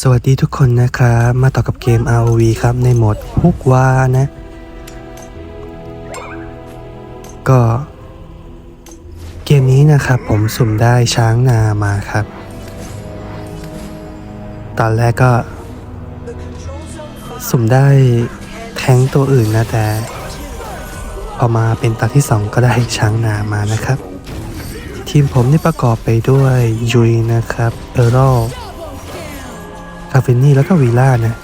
สวัสดีทุกคนนะครับ มาต่อกับเกม ROV ครับในโหมดฮุกวานะ ก็ เกมนี้นะครับผมสุ่มได้ช้างนามาครับ ตอนแรกก็ สุ่มได้แท้งตัวอื่นนะแต่ พอมาเป็นตาที่ 2 ก็ได้ช้างนามานะครับ ทีมผมนี่ประกอบไปด้วยยุยนะครับเออรอล คาเฟนนี่แล้วก็วีล่านะ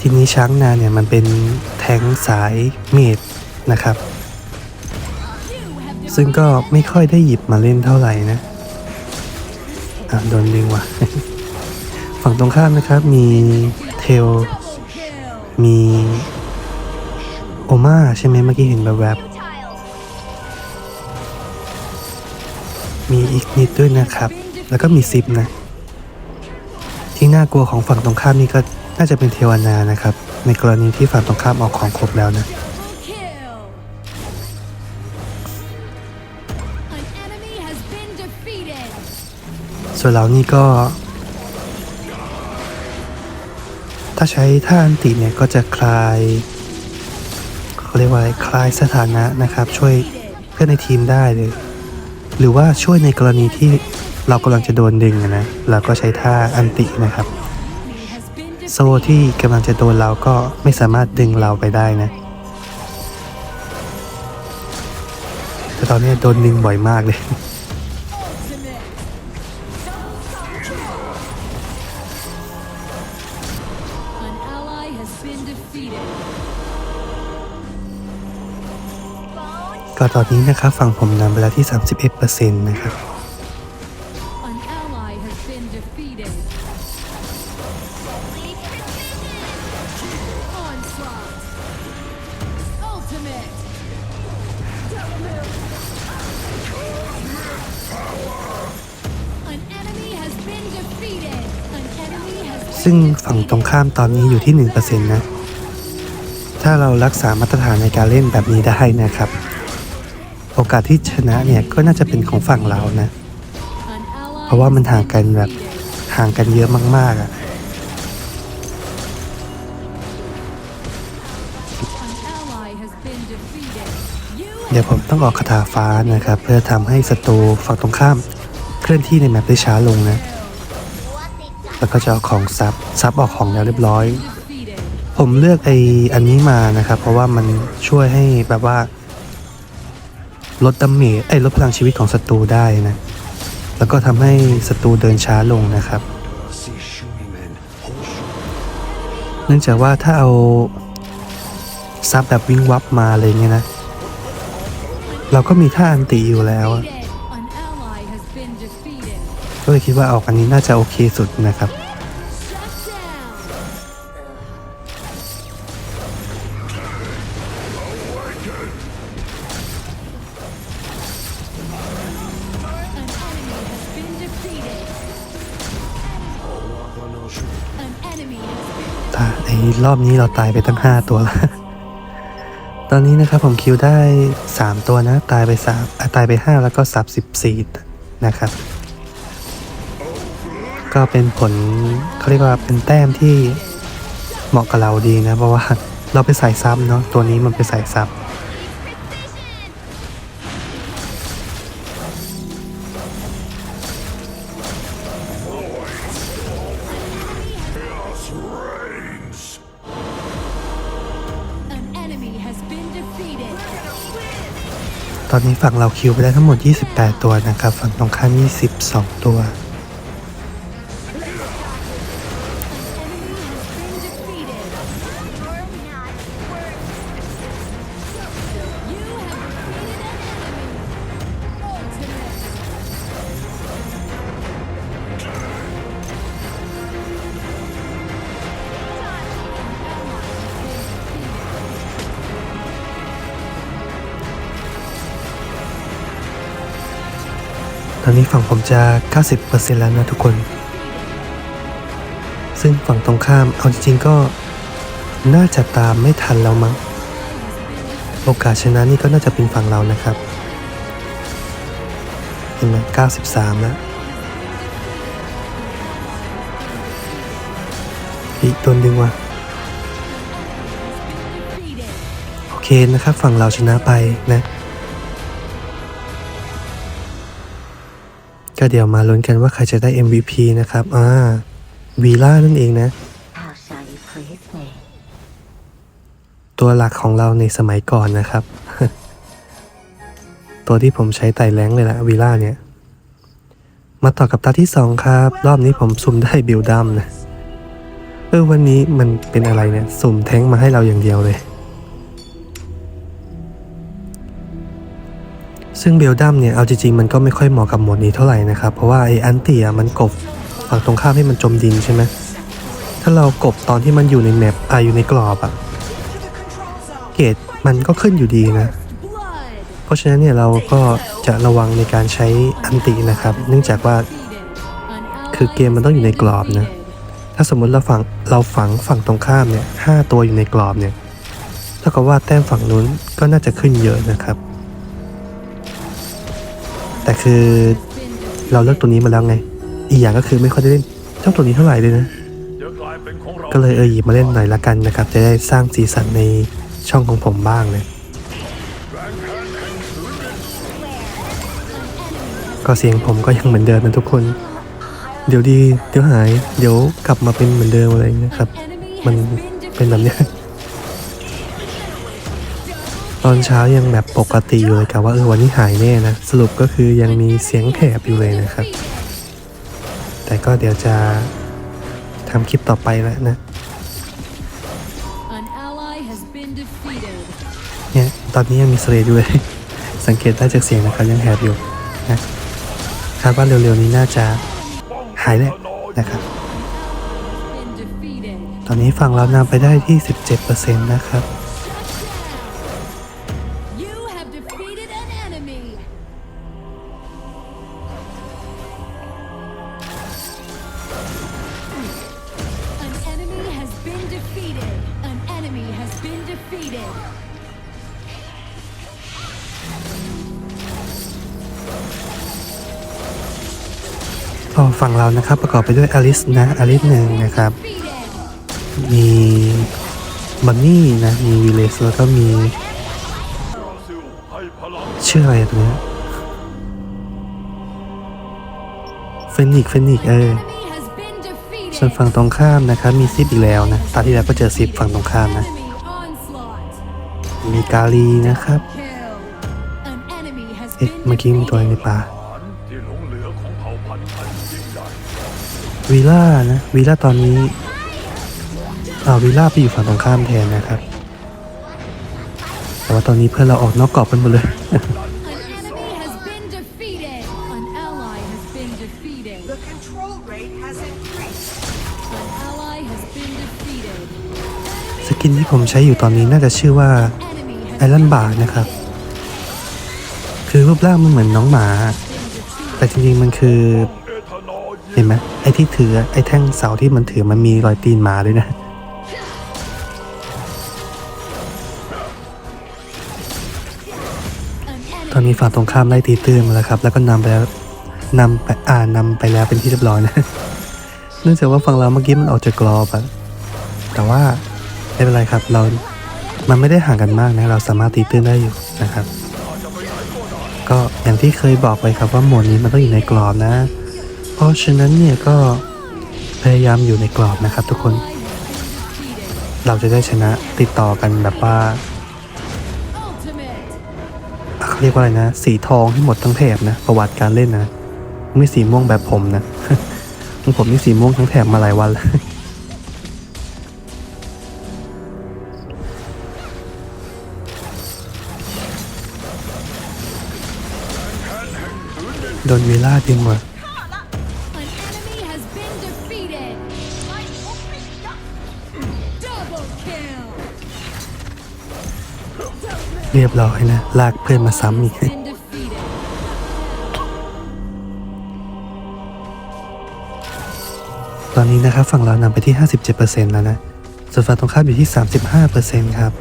ทีนี้ช้างนาเนี่ยมันเป็นแทงสายเมดนะครับ ซึ่งก็ไม่ค่อยได้หยิบมาเล่นเท่าไหร่นะอะโดนดึงว่ะ ฝั่งตรงข้ามนะครับมีเทล มีโอมาใช่ไหมเมื่อกี้เห็นแบบแบบมีอีกนิดด้วยนะครับ แล้วก็มีซิปนะ ที่น่ากลัวของฝั่งตรงข้ามนี่ก็น่าจะเป็นเทวนานะครับ ในกรณีที่ฝั่งตรงข้ามออกของครบแล้วนะส่วนเรานี่ก็ ถ้าใช้ท่าอันติเนี่ยก็จะคลายเขาเรียกว่าอะไรคลายสถานะนะครับ ช่วยเพื่อนในทีมได้เลย หรือว่าช่วยในกรณีที่ เรากำลังจะโดนดึงนะเราก็ใช้ท่าอันตินะครับ โซ่ที่กำลังจะโดนเราก็ไม่สามารถดึงเราไปได้นะแต่ตอนนี้โดนดึงบ่อยมากเลยก็ตอนนี้นะครับฝั่งผมนำไปแล้วที่ 31%นะครับ ข้ามตอนนี้อยู่ที่ 1%นะ ถ้าเรารักษามาตรฐานในการเล่นแบบนี้ได้นะครับ โอกาสที่ชนะเนี่ยก็น่าจะเป็นของฝั่งเรานะ เพราะว่ามันห่างกันแบบห่างกันเยอะมาก ๆอะ An ally has been defeated. You เดี๋ยวผมต้องออกคาถาฟ้านะครับ เพื่อทำให้ศัตรูฝั่งตรงข้ามเคลื่อนที่ในแมปได้ช้าลงนะ แล้วก็จะเอาของซับซับออกของแล้วเรียบร้อย ผมเลือกไออันนี้มานะครับ เพราะว่ามันช่วยให้แบบว่าลดดาเมจไอลดพลังชีวิตของศัตรูได้นะ แล้วก็ทำให้ศัตรูเดินช้าลงนะครับ เนื่องจากว่าถ้าเอาซับแบบวิ่งวับมาอะไรเงี้ยนะ เราก็มีท่าอันติอยู่แล้วอะ เลยคิดว่าออกอันนี้น่าจะโอเคสุดนะครับตาไอ้รอบนี้เราตายไปตั้ง 5 ตัวแล้วตอนนี้นะครับผมคิวได้ 3 ตัวนะ ตายไป3ตายไป 5 แล้วก็สับ14 นะครับ ก็เป็นผลเขาเรียกว่าเป็นแต้มที่เหมาะกับเราดีนะ เพราะว่าเราไปใส่ซับเนาะตัวนี้มันไปใส่ซับตอนนี้ฝั่งเราคิวไปได้ทั้งหมด 28 ตัวนะครับ ฝั่งตรงข้าม 22 ตัว ตอนนี้ฝั่งผมจะ 90%แล้วนะทุกคน ซึ่งฝั่งตรงข้ามเอาจริงๆก็น่าจะตามไม่ทันแล้วมั้ง โอกาสชนะนี่ก็น่าจะเป็นฝั่งเรานะครับ เห็นไหม93แะอีกตัวนึงว่ะ โอเคนะครับ ฝั่งเราชนะไปนะ ก็เดี๋ยวมาลุ้นกันว่าใครจะได้ MVP นะครับอ่าวีล่านั่นเองนะ ตัวหลักของเราในสมัยก่อนนะครับ ตัวที่ผมใช้ไต่แรงเลยละวีล่าเนี่ย มาต่อกับตาที่สองครับ รอบนี้ผมสุ่มได้บิลดัมนะ เออวันนี้มันเป็นอะไรเนี่ย สุ่มแท้งมาให้เราอย่างเดียวเลย ซึ่งเบลดัมเนี่ยเอาจริงๆมันก็ไม่ค่อยเหมาะกับโหมดนี้เท่าไหร่นะครับเพราะว่าไอ้อันตีอะมันกบฝั่งตรงข้ามให้มันจมดินใช่ไหมถ้าเรากบตอนที่มันอยู่ในแมปอะอยู่ในกรอบอะเกรดมันก็ขึ้นอยู่ดีนะ เพราะฉะนั้นเนี่ยเราก็จะระวังในการใช้อันตินะครับ เนื่องจากว่าคือเกมมันต้องอยู่ในกรอบนะ ถ้าสมมติเราฝังเราฝังฝั่งตรงข้ามเนี่ยห้าตัวอยู่ในกรอบเนี่ยเท่ากับว่าแต้มฝั่งนู้นก็น่าจะขึ้นเยอะนะครับ แต่คือเราเลือกตัวนี้มาแล้วไง อีกอย่างก็คือไม่ค่อยได้เล่นเจ้าตัวนี้เท่าไหร่เลยนะ ก็เลยเออหยิบมาเล่นหน่อยละกันนะครับ จะได้สร้างสีสันในช่องของผมบ้างเลยก็เสียงผมก็ยังเหมือนเดิมนะทุกคน เดี๋ยวดี เดี๋ยวหาย เดี๋ยวกลับมาเป็นเหมือนเดิมอะไรอย่างเงี้ยครับ มันเป็นแบบเนี้ย ตอนเช้ายังแบบปกติอยู่เลยกับว่าเออวันนี้หายแน่นะ สรุปก็คือยังมีเสียงแผบอยู่เลยนะครับ defeated. แต่ก็เดี๋ยวจะทำคลิปต่อไปแล้วนะ An ally has been defeated. เนี่ยตอนนี้ยังมีสเลดอยู่เลย สังเกตได้จากเสียงนะครับยังแหบอยู่นะคาดว่าเร็วๆนี้น่าจะหายแล้วนะครับ Been defeated. ตอนนี้ฝั่งเรานำไปได้ที่ 17%นะครับ been defeated. ก็ฝั่งเรานะครับประกอบไปด้วยอลิสนะอลิสหนึ่งนะครับ Defeated. มีบันนี่นะมีวิเลสแล้วก็มีซิลให้พลังชื่ออะไรอะตัวเนี้ยเฟนิกเฟนิกเออ Enemy has been defeated. ส่วนฝั่งตรงข้ามนะครับมีซิปอีกแล้วนะตอนที่แล้วก็เจอซิปฝั่งตรงข้ามนะ Enemy onslaught. มีกาลีนะครับ เอ๊ะเมื่อกี้มีตัวอะไรในป่าวีล่านะวีล่าตอนนี้อ่าวีล่าไปอยู่ฝั่งตรงข้ามแทนนะครับ แต่ว่าตอนนี้เพื่อนเราออกนอกกรอบกันหมดเลยสกินที่ผมใช้อยู่ตอนนี้น่าจะชื่อว่า อรอนบาร์นะครับ คือรูปร่างมันเหมือนน้องหมา แต่จริงๆมันคือเห็นไหมไอที่ถือไอแท่งเสาที่มันถือมันมีรอยตีนหมาด้วยนะ ตอนนี้ฝั่งตรงข้ามไล่ตีตื้นมาแล้วครับ แล้วก็นำไปแล้วนำไปอ่านำไปแล้วเป็นที่เรียบร้อยนะ เนื่องจากว่าฝั่งเราเมื่อกี้มันออกจากกรอบอะแต่ว่าไม่เป็นไรครับเรา มันไม่ได้ห่างกันมากนะ เราสามารถตีตื้นได้อยู่นะครับ ก็อย่างที่เคยบอกไปครับว่าโหมดนี้มันต้องอยู่ในกรอบนะ เพราะฉะนั้นเนี่ยก็พยายามอยู่ในกรอบนะครับ ทุกคน เราจะได้ชนะติดต่อกันแบบว่าเขาเรียกว่าอะไรนะ สีทองให้หมดทั้งแถบนะ ประวัติการเล่นนะ ไม่สีม่วงแบบผมนะผมนี่สีม่วงทั้งแถบมาหลายวันแล้ว ดนเวล่าดึงว่ะเรียบร้อยนะ ลากเพื่อนมาซ้ำอีกตอนนี้นะครับฝั่งเรานำไปที่ 57%แล้วนะ ส่วนฝั่งตรงข้ามอยู่ที่ 35%ครับ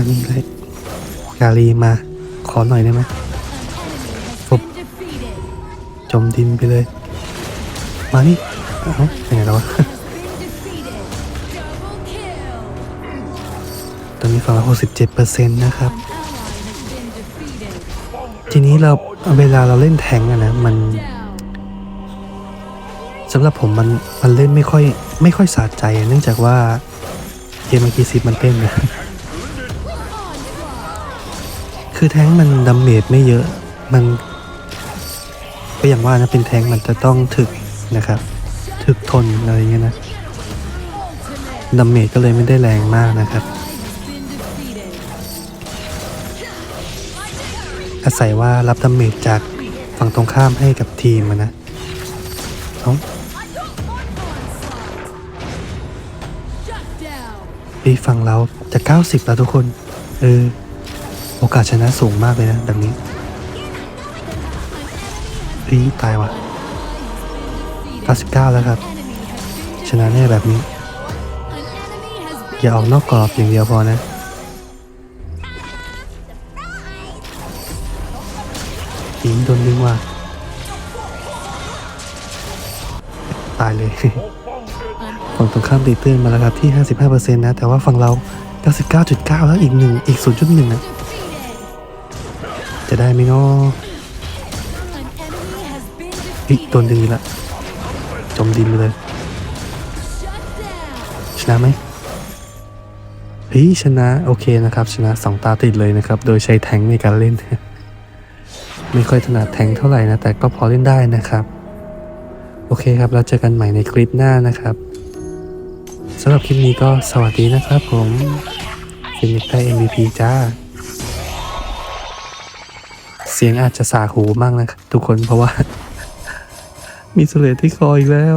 มานี่เลยกาลีมา ขอหน่อยได้ไหม An enemy has been defeated. จมดินไปเลย มานี่เอ้าเป็นไงแล้ววะตอนนี้ฝั่งละ67%นะครับ An ally has been defeated. ทีนี้เราเวลาเราเล่นแทงอะนะมันสำหรับผมมันมันเล่นไม่ค่อยไม่ค่อยสะใจ เนื่องจากว่าเกมเมื่อกี้ซิปมันเต้นนะ คือแท้งมันดาเมจไม่เยอะ มันก็อย่างว่านะเป็นแท้งมันจะต้องถึกนะครับ ถึกทนอะไรเงี้ยนะดาเมจก็เลยไม่ได้แรงมากนะครับ อาศัยว่ารับดาเมจจากฝั่งตรงข้ามให้กับทีมนะเอ้าปีฝั่งเราจะ 90 แล้วทุกคน เออ โอกาสชนะสูงมากเลยนะแบบนี้ปีตายว่ะ 99 แล้วครับ Enemy has been ชนะแน่แบบนี้ An enemy has been อย่าออกนอกกรอบอย่างเดียวพอนะปีโดนดึงว่ะ ตายเลยฝั่งตรงข้ามตีตื้นมาแล้วครับที่ 55%นะ แต่ว่าฝั่งเรา 99.9 แล้วอีกหนึ่งอีก 0.1นะ defeated. จะได้ไหมเนาะอีก defeated. โดนดึงอีกละจมดินไปเลยชนะไหมเฮ้ยชนะโอเคนะครับ ชนะสองตาติดเลยนะครับ โดยใช้แทงในการเล่น ไม่ค่อยถนัดแทงเท่าไหร่นะ แต่ก็พอเล่นได้นะครับ โอเคครับแล้วเจอกันใหม่ในคลิปหน้านะครับสำหรับคลิปนี้ก็สวัสดีนะครับผมฟินิกได้ MVP จ้า เสียงอาจจะสาหูมากนะครับทุกคนเพราะว่า มีเสลดที่คออีกแล้ว